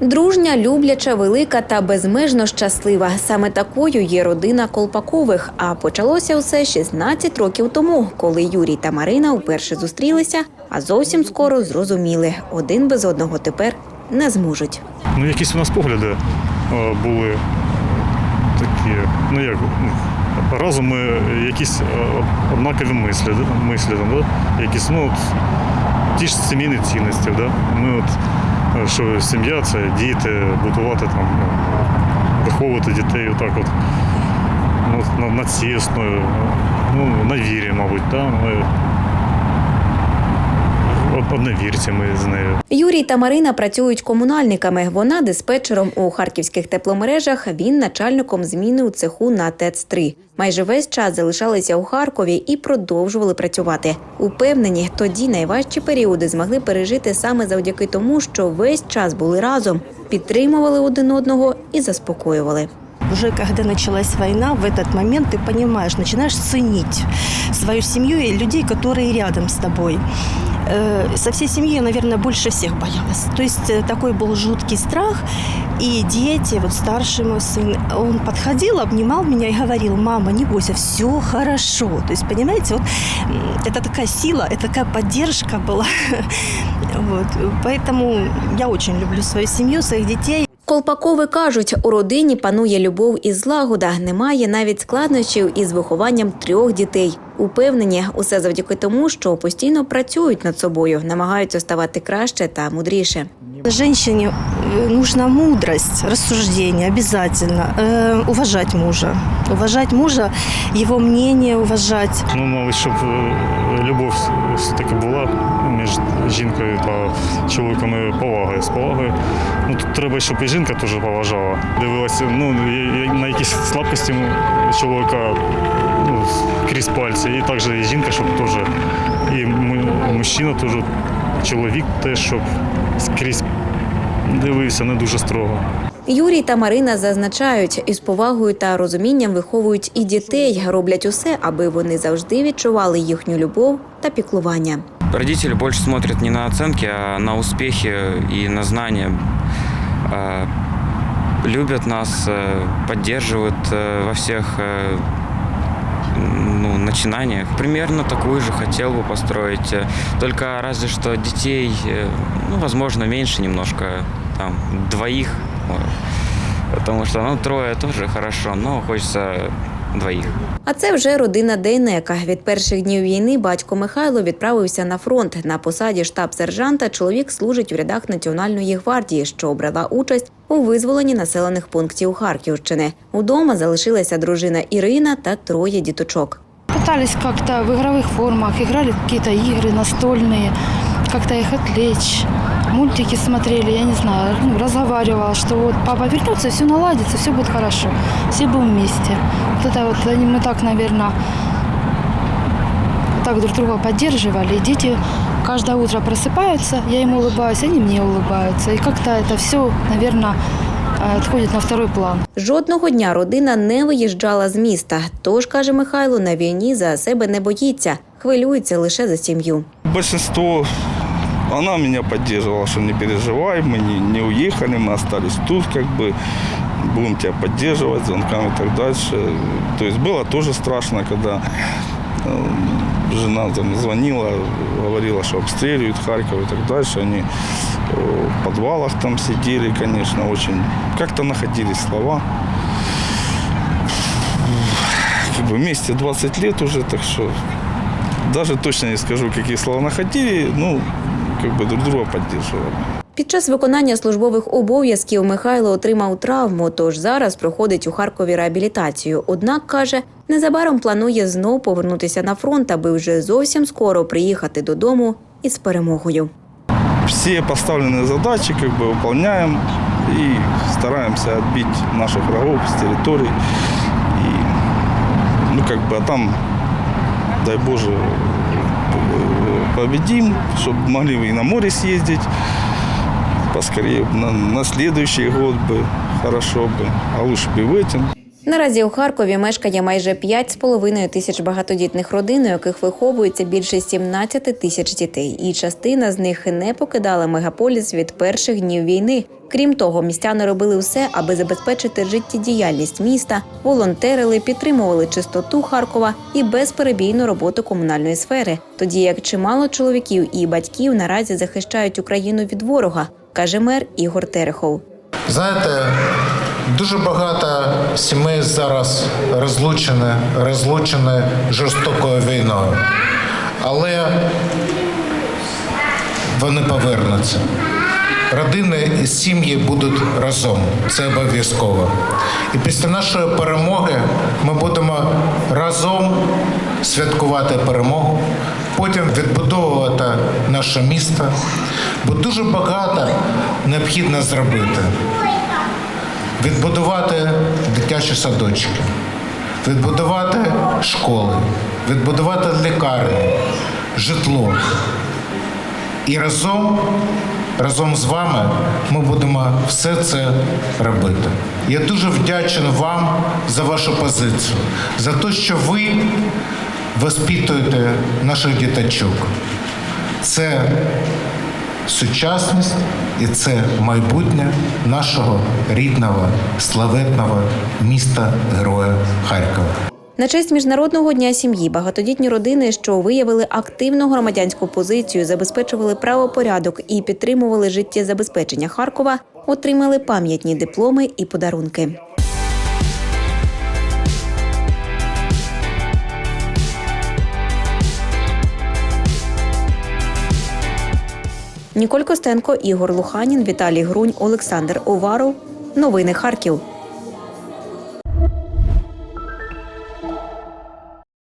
Дружня, любляча, велика та безмежно щаслива. Саме такою є родина Колпакових. А почалося усе 16 років тому, коли Юрій та Марина вперше зустрілися, а зовсім скоро зрозуміли, один без одного тепер не зможуть. Ну, якісь у нас погляди були такі, ну як, ну, разом ми якісь однакові мислі, мислі да? якісь, ну, от, ті ж сімейні цінності. Да? Ми от, що сім'я це діти, будувати там, ну, виховувати дітей отак от, ну, на, на цісною, ну, на вірі, мабуть, да? ми од- одновірці ми з нею. Юрій та Марина працюють комунальниками. Вона диспетчером у харківських тепломережах. Він начальником зміни у цеху на ТЕЦ 3 Майже весь час залишалися у Харкові і продовжували працювати. Упевнені, тоді найважчі періоди змогли пережити саме завдяки тому, що весь час були разом, підтримували один одного і заспокоювали. Уже когда началась война, в этот момент ты понимаешь, начинаешь ценить свою семью и людей, которые рядом с тобой. Э, Со всей семьей я, наверное, больше всех боялась. То есть э, такой был жуткий страх. И дети, вот старший мой сын, он подходил, обнимал меня и говорил, мама, не бойся, все хорошо. То есть, понимаете, вот м, это такая сила, это такая поддержка была. Вот. Поэтому я очень люблю свою семью, своих детей. Колпакови кажуть, у родині панує любов і злагода. Немає навіть складнощів із вихованням трьох дітей. Упевнені, усе завдяки тому, що постійно працюють над собою, намагаються ставати краще та мудріше. Женщине э, нужна мудрость, рассуждение обязательно, э, уважать мужа, уважать мужа, его мнение уважать. Ну, мабуть, щоб е, любов все-таки була між жінкою та чоловіком і повагою з повагою. Ну, тут треба, щоб і жінка теж поважала. Дивилася ну, на якісь слабкості чоловіка ну, крізь пальці. І також і жінка, щоб теж, і мужчина теж, чоловік теж, щоб скрізь дивився не дуже строго. Юрій та Марина зазначають, із повагою та розумінням виховують і дітей, роблять усе, аби вони завжди відчували їхню любов та піклування. Родители больше смотрят не на оценки, а на успехи и на знания. Э, Любят нас, э, поддерживают э, во всех э, ну, начинаниях. Примерно такую же хотел бы построить. э, Только разве что детей, э, ну, возможно, меньше немножко, там, двоих. вот. Потому что, ну, трое тоже хорошо, но хочется двоих. А це вже родина Дейнека. Від перших днів війни батько Михайло відправився на фронт. На посаді штаб-сержанта чоловік служить у рядах Національної гвардії, що брала участь у визволенні населених пунктів Харківщини. Удома залишилася дружина Ірина та троє діточок. Пытались как-то в игровых формах, играли какие-то игры настольные, как-то их отвлечь. Мультики смотрели, я не знаю, ну, разговаривала, что вот папа вернется, все наладится, все будет хорошо, все будем вместе. Вот это вот они- мы так, наверное, так друг друга поддерживали. И дети каждое утро просыпаются, я им улыбаюсь, они мне улыбаются. И как-то это все, наверное, отходит на второй план. Жодного дня родина не виїжджала з міста. Тож каже Михайло, на війні за себе не боїться, хвилюється лише за сім'ю. Большинство, она меня поддерживала, что не переживай, мы не, не уехали, мы остались тут, как бы, будем тебя поддерживать звонками и так дальше. То есть было тоже страшно, когда э, Жена там звонила, говорила, что обстреливают Харьков и так дальше. Они э, в подвалах там сидели, конечно, очень как-то находились слова. Как бы вместе 20 лет уже, так что даже точно не скажу, какие слова находили, ну, как бы друг друга поддерживали. Під час виконання службових обов'язків Михайло отримав травму, тож зараз проходить у Харкові реабілітацію. Однак каже, незабаром планує знов повернутися на фронт, аби вже зовсім скоро приїхати додому із перемогою. Все поставленные задачи как бы выполняем и стараемся отбить наших врагов с территорий. И, ну, как бы, а там, дай Боже, э, победим, чтобы могли и на море съездить поскорее, на, на следующий год бы, хорошо бы, а лучше бы и в этом. Наразі у Харкові мешкає майже 5,5 тисяч багатодітних родин, у яких виховується більше 17 тисяч дітей, і частина з них не покидала мегаполіс від перших днів війни. Крім того, містяни робили все, аби забезпечити життєдіяльність міста, волонтерили, підтримували чистоту Харкова і безперебійну роботу комунальної сфери. Тоді як чимало чоловіків і батьків наразі захищають Україну від ворога, каже мер Ігор Терехов. Знаєте, дуже багато сімей зараз розлучені, розлучені жорстокою війною. Але вони повернуться. Родини і сім'ї будуть разом. Це обов'язково. І після нашої перемоги ми будемо разом святкувати перемогу, потім відбудовувати наше місто, бо дуже багато необхідно зробити відбудувати дитячі садочки, відбудувати школи, відбудувати лікарні, житло. І разом, разом з вами ми будемо все це робити. Я дуже вдячен вам за вашу позицію, за те, що ви воспитуєте наших діточок. Це сучасність і це майбутнє нашого рідного славетного міста Героя Харкова. На честь міжнародного дня сім'ї багатодітні родини, що виявили активну громадянську позицію, забезпечували правопорядок і підтримували життєзабезпечення Харкова, отримали пам'ятні дипломи і подарунки. Ніколь Костенко, Ігор Луханін, Віталій Грунь, Олександр Оваров. Новини Харків.